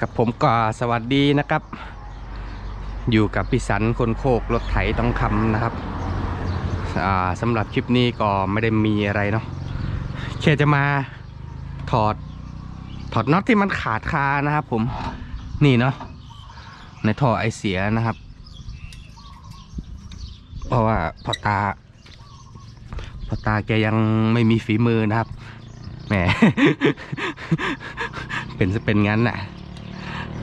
กับผมก็สวัสดีนะครับ อยู่กับพี่สันคนโคกรถไถต้องคำนะครับสำหรับคลิปนี้ก็ไม่ได้มีอะไรเนาะแค่จะมาถอดถอดน็อตที่มันขาดคานะครับ ผมนี่เนาะในท่อไอเสียนะครับ เพราะว่าพอตาพอตาแกยังไม่มีฝีมือนะครับแหมเป็นจะเป็นงั้นน่ะ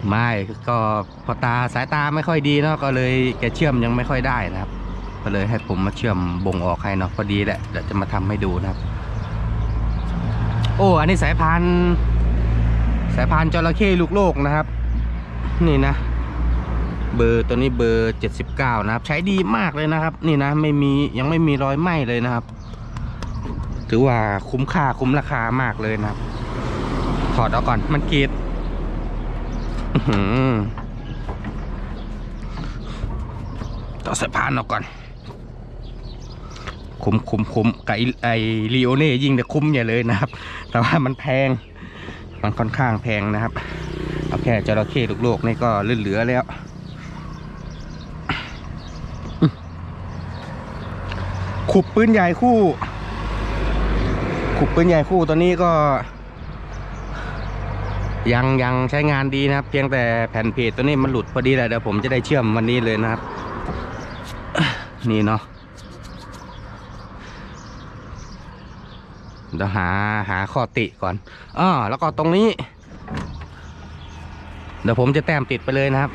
ไม่ก็พอตาสายตาไม่ค่อยดีเนาะก็เลยแกเชื่อมยังไม่ค่อยได้นะครับ ก็เลยให้ผมมาเชื่อมบ่งออกให้เนาะพอดีแหละเดี๋ยวจะมาทำให้ดูนะครับ โอ้อันนี้สายพันสายพันจระเข้ลูกโลกนะครับ นี่นะ เบอร์ตัวนี้เบอร์ 79 นะครับ ใช้ดีมากเลยนะครับ นี่นะไม่มียังไม่มีรอยไหม้เลยนะครับ ถือว่าคุ้มค่าคุ้มราคามากเลยนะครับถอดเอาก่อนมันกรีด ต่อสายพานออกก่อน คุ้มคุ้มคุ้มกับไอรีโอเน่ยิงแต่คุ้มใหญ่เลยนะครับ แต่ว่ามันแพง มันค่อนข้างแพงนะครับ เอาแค่จระเข้ลูกโลกนี่ก็เหลือแล้วขุบปืนใหญ่คู่ ขุบปืนใหญ่คู่ตัวนี้ก็ ยังยังใช้งานดีนะครับ เพียงแต่แผ่นเพจตัวนี้มันหลุดพอดีแหละเดี๋ยวผมจะได้เชื่อมวันนี้เลยนะครับ นี่เนาะเดี๋ยวหาหาข้อติก่อนอ้อแล้วก็ตรงนี้ เดี๋ยวผมจะแต้มติดไปเลยนะครับ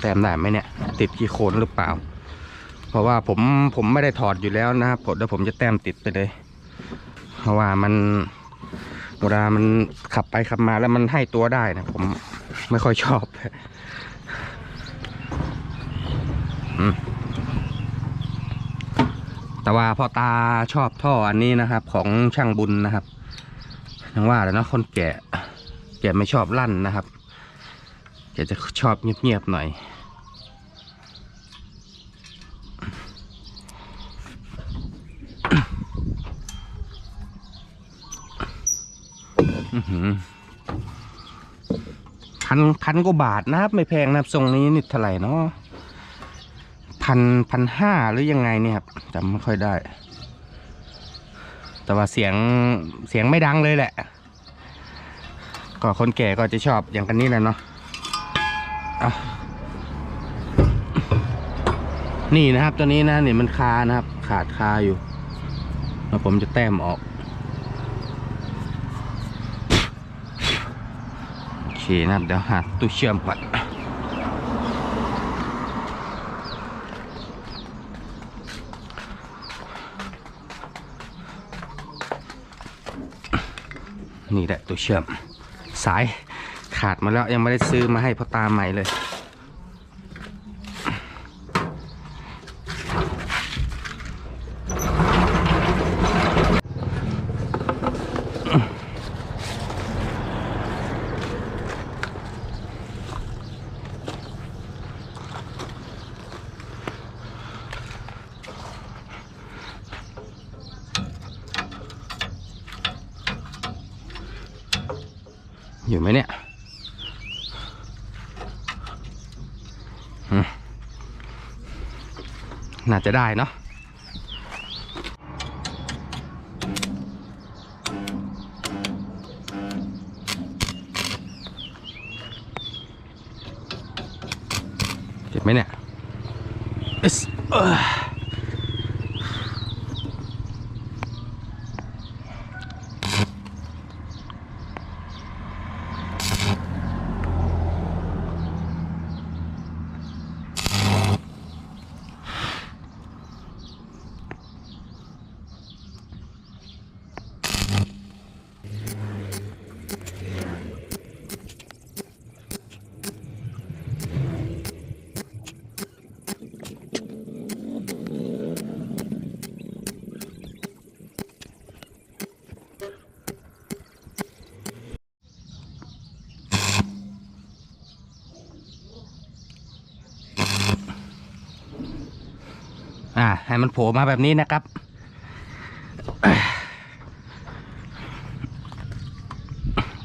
แต้มได้ไหมเนี่ย ติดกี่โคนหรือเปล่า เพราะว่าผมผมไม่ได้ถอดอยู่แล้วนะครับผมเดี๋ยวผมจะแต้มติดไปเลย เพราะว่ามัน เวลามันขับไปขับมาแล้วมันให้ตัวได้นะผมไม่ค่อยชอบแต่ว่าพ่อตาชอบท่ออันนี้นะครับ ของช่างบุญนะครับยังว่าแล้วเนาะคนแก่แกไม่ชอบลั่นนะครับแกจะชอบเงียบๆหน่อย อื้อหือ พันพันกว่าบาทนะครับ ไม่แพงนะครับทรงนี้นิดเท่าไหร่เนาะพันพันห้าหรือยังไงเนี่ยครับจำไม่ค่อยได้ แต่ว่าเสียงเสียงไม่ดังเลยแหละ ก็คนแก่ก็จะชอบอย่างกันนี้แหละเนาะะนี่นะครับตัวนี้นะนี่มันคานะครับ ขาดคาอยู่แล้วผมจะแต้มออก โอ เคนะเดี๋ยวหาตู้เชื่อมก่อนนี่แหละตู้เชื่อม สายขาดมาแล้วยังไม่ได้ซื้อมาให้พ่อตาใหม่เลย น่าจะได้เนาะ อ่า ให้มันโผล่มาแบบนี้นะครับ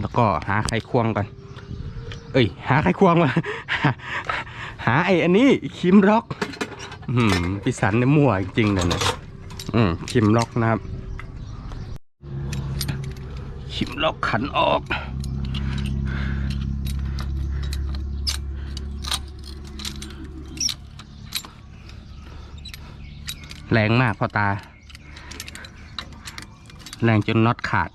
แล้วก็หาไขควงก่อนเอ้ย หาไขควงมา หาไอ้อันนี้คิมล็อก อืมพิสันเนี่ยมั่วจริงๆเลยนะอืมคิมล็อกนะครับ คิมล็อกขันออก แรงมากพ่อตา แรงจนน็อตขาด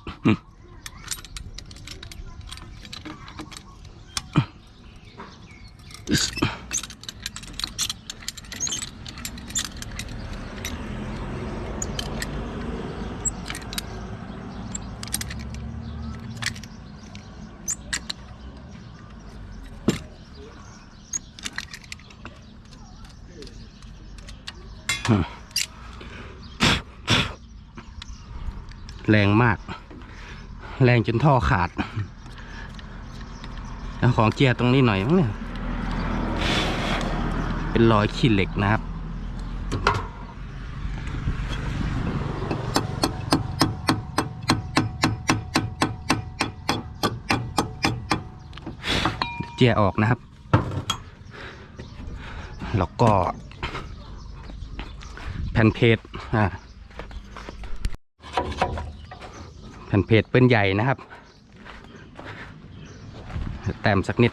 แรงมาก แรงจนท่อขาดแล้วของเจียตรงนี้หน่อยมั้งเนี่ย เป็นรอยขี้เหล็กนะครับ เจียออกนะครับ แล้วก็แผ่นเพจอ่า แผ่นเพจเป็นใหญ่นะครับ แต้มสักนิด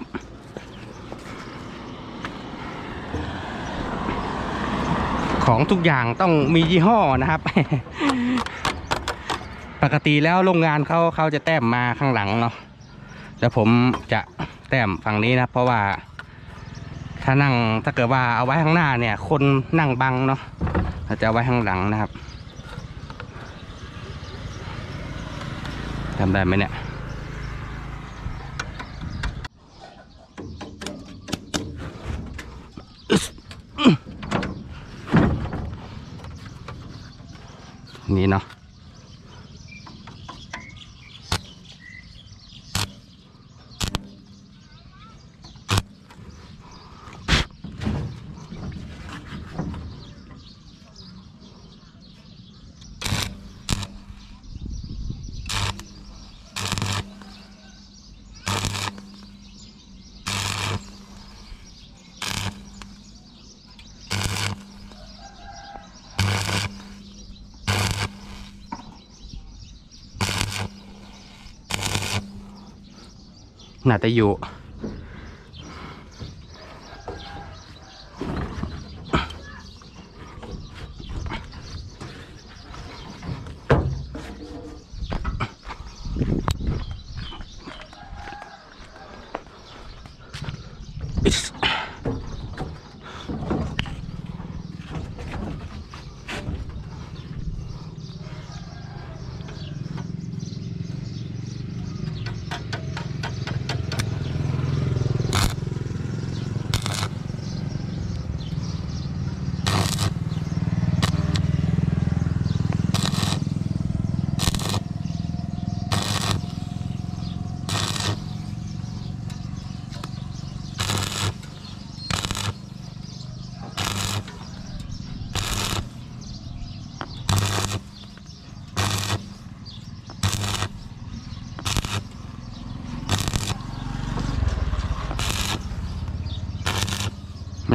ของทุกอย่างต้องมียี่ห้อนะครับ ปกติแล้วโรงงานเขาเขาจะแต้มมาข้างหลังเนาะแต่ผมจะแต้มฝั่งนี้นะเพราะว่า ถ้านั่งถ้าเกิดว่าเอาไว้ข้างหน้าเนี่ย คนนั่งบังเนาะจะเอาไว้ข้างหลังนะครับ ทำได้ไหมเนี่ยนี่เนาะ น่าจะอยู่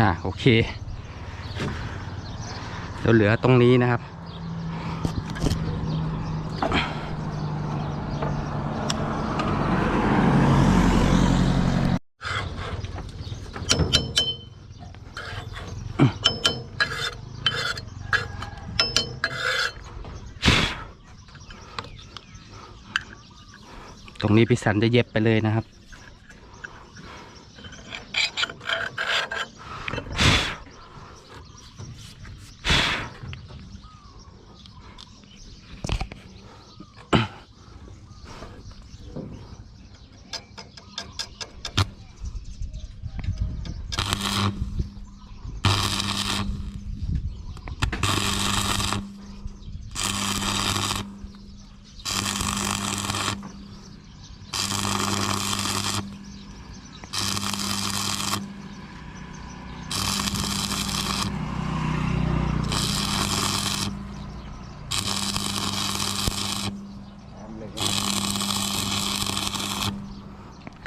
าโอเคเดี๋ยวเหลือตรงนี้นะครับ ตรงนี้พี่สันจะเย็บไปเลยนะครับ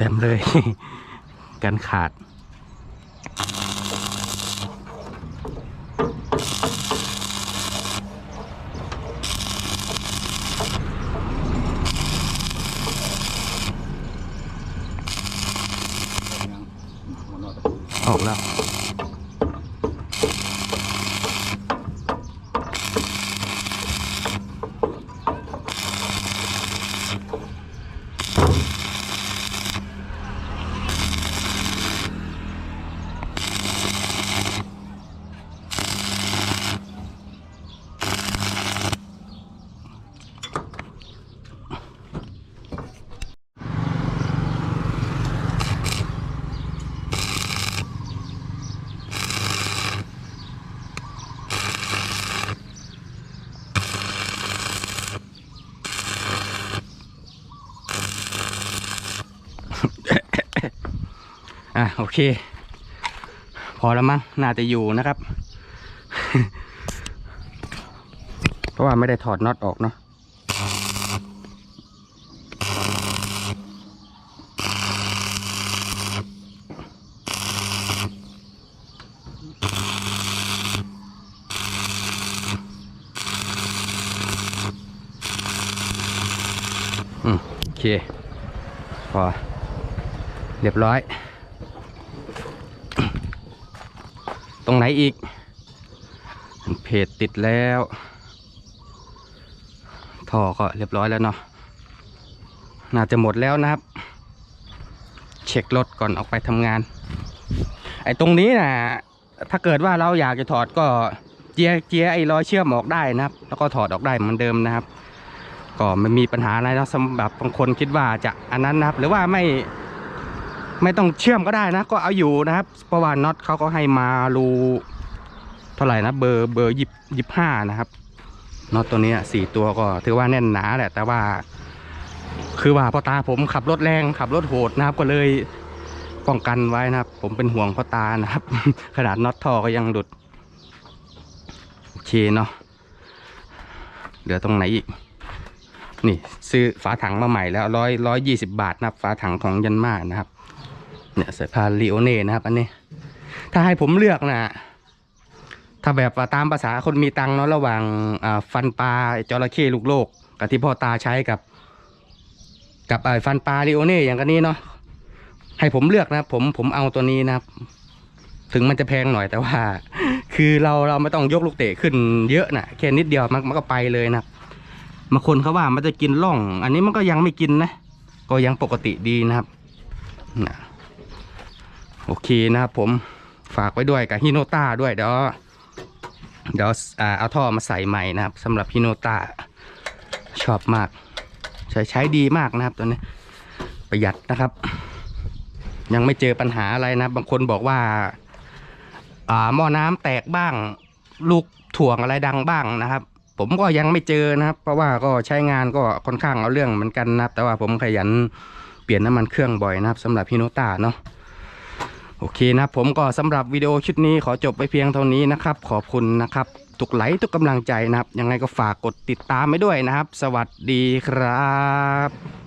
เต็มเลย กันขาด ออกแล้ว อะโอเค พอแล้วมั้งน่าจะอยู่นะครับ เพราะว่าไม่ได้ถอดน็อตออกเนาะอืมโอเค พอ เรียบร้อย รงไหนอีก เพจติดแล้ว ท่อก็เรียบร้อยแล้วเนาะน่าจะหมดแล้วนะครับ เช็ครถก่อนออกไปทำงาน ไอ้ตรงนี้นะถ้าเกิดว่าเราอยากจะถอดก็เจียเจียไอ้รอยเชื่อมออกได้นะครับ แล้วก็ถอดออกได้เหมือนเดิมนะครับ ก็ไม่มีปัญหาอะไรนะสำหรับบางคนคิดว่าจะอันนั้นนะครับ หรือว่าไม่ ไม่ต้องเชื่อมก็ได้นะ ก็เอาอยู่นะครับเพราะว่าน็อตเขาก็ให้มารูเท่าไหร่นะเบอร์เบอร์ยิบยิบห้านะครับน็อตตัวนี้สี่ตัวก็ถือว่าแน่นหนาแหละ แต่ว่า คือว่าพ่อตาผมขับรถแรงขับรถโหดนะครับก็เลยป้องกันไว้นะครับ ผมเป็นห่วงพ่อตานะครับ ขนาดน็อตท่อก็ยังหลุดโอเคเนาะเหลือตรงไหนอีกนี่ซื้อฝาถังมาใหม่แล้วร้อยร้อยยี่สิบาทนะครับ ฝาถังของยันมานะครับ เนี่ยสายพานลีโอเน่นะครับ อันนี้ ถ้าให้ผมเลือกนะถ้าแบบตามภาษาคนมีตังเนาะระหว่างฟันปลาจระเข้ลูกโลก กับที่พ่อตาใช้กับ กับไอ้ฟันปลาลีโอเน่อย่างกันนี้เนาะให้ผมเลือกนะผมผมเอาตัวนี้นะครับ ถึงมันจะแพงหน่อยแต่ว่า คือเราเราไม่ต้องยกลูกเตะขึ้นเยอะนะแค่นิดเดียวมันมันก็ไปเลยนะครับบางคนเขาว่ามันจะกินล่อง อันนี้มันก็ยังไม่กินนะ ก็ยังปกติดีนะครับนะ โอเคนะครับผมฝากไว้ด้วยกับฮิโนต้าด้วยเดี๋ยวเดี๋ยวเอาท่อมาใส่ใหม่นะครับสำหรับฮิโนต้าชอบมาก ใช้ใช้ดีมากนะครับตัวนี้ประหยัดนะครับ ยังไม่เจอปัญหาอะไรนะบบางคนบอกว่าหม้อน้ำแตกบ้าง ลูกถ่วงอะไรดังบ้างนะครับ ผมก็ยังไม่เจอนะครับ เพราะว่าก็ใช้งานก็ค่อนข้างเอาเรื่องเหมือนกันนะครับ แต่ว่าผมขยันเปลี่ยนน้ำมันเครื่องบ่อยนะครับสำหรับพี่โนต้าเนาะ โอเคนะครับผมก็สำหรับวิดีโอชุดนี้ขอจบไปเพียงเท่านี้นะครับ ขอบคุณนะครับ ทุกไลค์ทุกกำลังใจนะครับ ยังไงก็ฝากกดติดตามไว้ด้วยนะครับ สวัสดีครับ